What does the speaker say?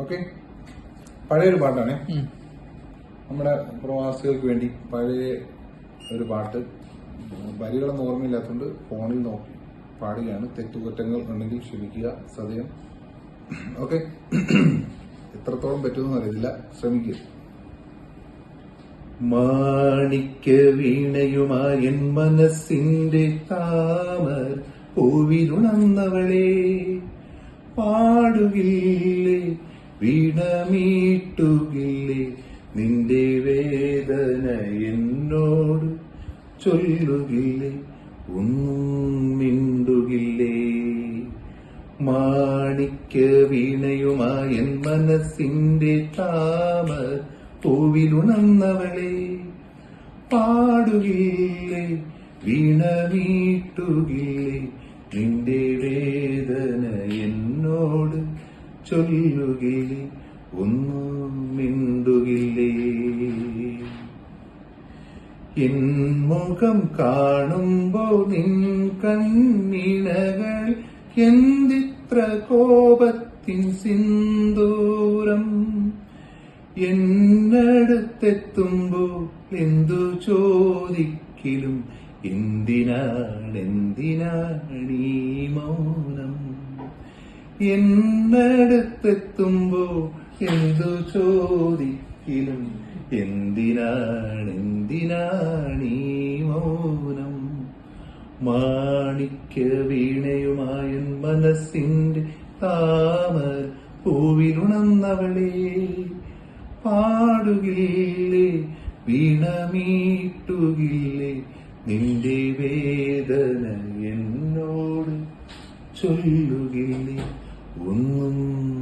Okay? പഴയൊരു പാട്ടാണ്. നമ്മുടെ പ്രവാസികൾക്ക് വേണ്ടി പഴയ ഒരു പാട്ട്. വരികളൊന്നും ഓർമ്മയില്ലാത്തതുകൊണ്ട് ഫോണിൽ നോക്കി പാടുകയാണ്. തെറ്റുകുറ്റങ്ങൾ ഉണ്ടെങ്കിൽ ക്ഷമിക്കുക സദയം ഓക്കെ? എത്രത്തോളം പറ്റുമെന്ന് അറിയില്ല ശ്രമിക്കുക. മാണിക്യ വീണയുമായ എൻ മനസ്സിന്റെ താമർ പൂവിലുണർന്നവളെ പാടുകില്ലേ വീണമീട്ടുകില്ലേ നിന്റെ വേദന എന്നോട് ചൊല്ലുകില്ലേ ഒന്നും മിണ്ടുകില്ലേ മാണിക്ക വീണയുമായൻ മനസ്സിന്റെ താമ പൂവിലുണർന്നവളെ പാടുകില്ലേ വീണമീട്ടുകില്ലേ നിന്റെ വേദന ചൊല്ലുകില്ലേ ഒന്നും മിണ്ടുകില്ലേ? എൻ മുഖം കാണുമ്പോ നിൻ കണ്ണിണകൾ എന്തിത്ര കോപത്തിൻ സിന്ദൂരം? എന്നടുത്തെത്തുമ്പോ എന്തു ചോദിക്കലും? എന്തിനാണ് എന്തിനാണ് ഈ മൗനം? എന്നടുത്തെത്തുമ്പോ എന്തു ചോദിക്കലും? എന്തിനാണ് എന്തിനാണീ മൗനം? മാണിക്യ വീണയുമായ മനസ്സിന്റെ താമര പൂവിലുണർന്നവളെ പാടുകില്ലേ? വീണമീട്ടുകില്ലേ? നിന്റെ വേദന എന്നോട് ചൊല്ലുകില്ലേ? ഒന്നും